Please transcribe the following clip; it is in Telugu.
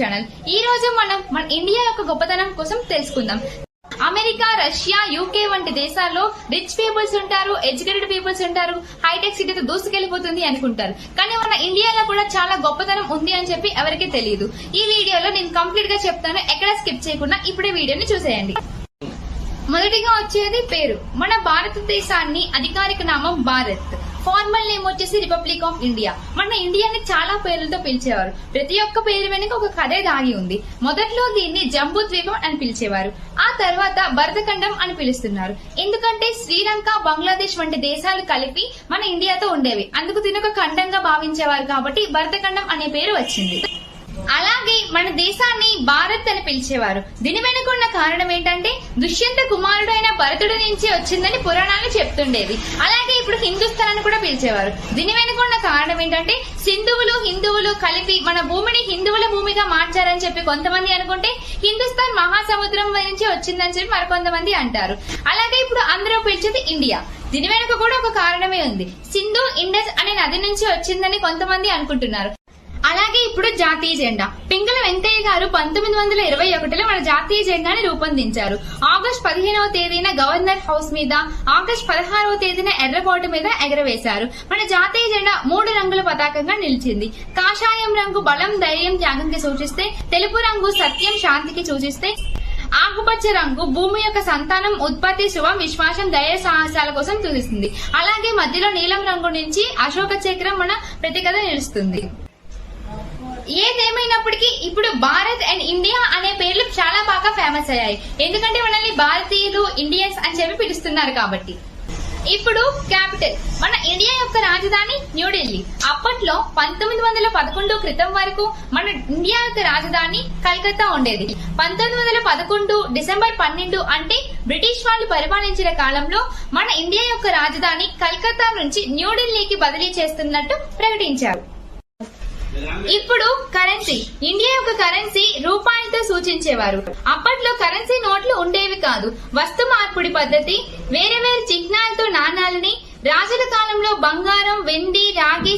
ఛానల్ ఈ రోజు మనం మన ఇండియా యొక్క గొప్పతనం కోసం తెలుసుకుందాం. అమెరికా రష్యా యూకే వంటి దేశాల్లో రిచ్ పీపుల్స్ ఉంటారు ఎడ్యుకేటెడ్ పీపుల్స్ ఉంటారు హైటెక్ సిటీతో దూసుకెళ్ళిపోతుంది అనుకుంటారు. కానీ మన ఇండియాలో కూడా చాలా గొప్పతనం ఉంది అని చెప్పి ఎవరికీ తెలియదు. ఈ వీడియోలో నేను కంప్లీట్గా చెప్తాను. ఎక్కడ స్కిప్ చేయకుండా ఇప్పుడే వీడియోని చూసేయండి. మొదటిగా వచ్చేది పేరు. మన భారతదేశాన్ని అధికారిక నామం భారత్. ఫార్మల్ నేమ్ వచ్చేసి రిపబ్లిక్ ఆఫ్ ఇండియా మన ఇండియాని చాలా పేర్లతో పిలిచేవారు. ప్రతి ఒక్క పేరు వెనుక ఒక కథే దాగి ఉంది. మొదట్లో దీన్ని జంబూ ద్వీపం అని పిలిచేవారు. ఆ తర్వాత భరతఖండం అని పిలుస్తున్నారు. ఎందుకంటే శ్రీలంక బంగ్లాదేశ్ వంటి దేశాలు కలిపి మన ఇండియాతో ఉండేవి. అందుకు దీని ఒక ఖండంగా భావించేవారు కాబట్టి భరతఖండం అనే పేరు వచ్చింది. అలాగే మన దేశాన్ని భారత్ అని పిలిచేవారు. దీని వెనుక ఉన్న కారణం ఏంటంటే దుష్యంత కుమారుడైన భరతుడి నుంచి వచ్చిందని పురాణాలు చెప్తుండేవి. అలాగే ఇప్పుడు హిందుస్థాన్ అని కూడా పిలిచేవారు. దీని వెనుక ఉన్న కారణం ఏంటంటే సింధువులు హిందువులు కలిపి మన భూమిని హిందువుల భూమిగా మార్చారని చెప్పి కొంతమంది అనుకుంటే హిందుస్థాన్ మహాసముద్రం నుంచి వచ్చిందని చెప్పి మరికొంతమంది అంటారు. అలాగే ఇప్పుడు అందరూ పిలిచేది ఇండియా. దీని వెనుక కూడా ఒక కారణమే ఉంది. సింధు ఇండస్ అనే నది నుంచి వచ్చిందని కొంతమంది అనుకుంటున్నారు. అలాగే ఇప్పుడు జాతీయ జెండా. పింగళ వెంకయ్య గారు పంతొమ్మిది వందల ఇరవై ఒకటిలో మన జాతీయ జెండాని రూపొందించారు. ఆగస్ట్ పదిహేనవ తేదీన గవర్నర్ హౌస్ మీద ఆగస్ట్ పదహారవ తేదీన ఎర్రకోట మీద ఎగరవేశారు. మన జాతీయ జెండా మూడు రంగుల పతాకంగా నిలిచింది. కాషాయం రంగు బలం ధైర్యం త్యాగంకి సూచిస్తే తెలుపు రంగు సత్యం శాంతికి సూచిస్తే ఆకుపచ్చ రంగు భూమి యొక్క సంతానం ఉత్పత్తి శుభం విశ్వాసం ధైర్య సాహసాల కోసం సూచిస్తుంది అలాగే మధ్యలో నీలం రంగు నుంచి అశోక చక్రం మన ప్రతికథ నిలుస్తుంది. ఏదేమైనప్పటికీ ఇప్పుడు భారత్ అండ్ ఇండియా అనే పేర్లు చాలా బాగా ఫేమస్ అయ్యాయి. ఎందుకంటే మనల్ని భారతీయులు ఇండియన్స్ అని చెప్పి పిలుస్తున్నారు కాబట్టి. ఇప్పుడు క్యాపిటల్. మన ఇండియా యొక్క రాజధాని న్యూఢిల్లీ. అప్పట్లో పంతొమ్మిది వందల పదకొండు క్రితం వరకు మన ఇండియా యొక్క రాజధాని కలకత్తా ఉండేది. పంతొమ్మిది వందల పదకొండు డిసెంబర్ పన్నెండు అంటే బ్రిటిష్ వాళ్ళు పరిపాలించిన కాలంలో మన ఇండియా యొక్క రాజధాని కలకత్తా నుంచి న్యూఢిల్లీకి బదిలీ చేస్తున్నట్టు ప్రకటించారు. ఇప్పుడు కరెన్సీ ఇండియా యొక్క కరెన్సీ రూపాయలతో సూచించేవారు. అప్పట్లో కరెన్సీ నోట్లు ఉండేవి కాదు. వస్తు మార్పిడి పద్ధతి వేరే వేరే చిహ్నాలతో నాణాలని రాజుల కాలంలో బంగారం వెండి రాగి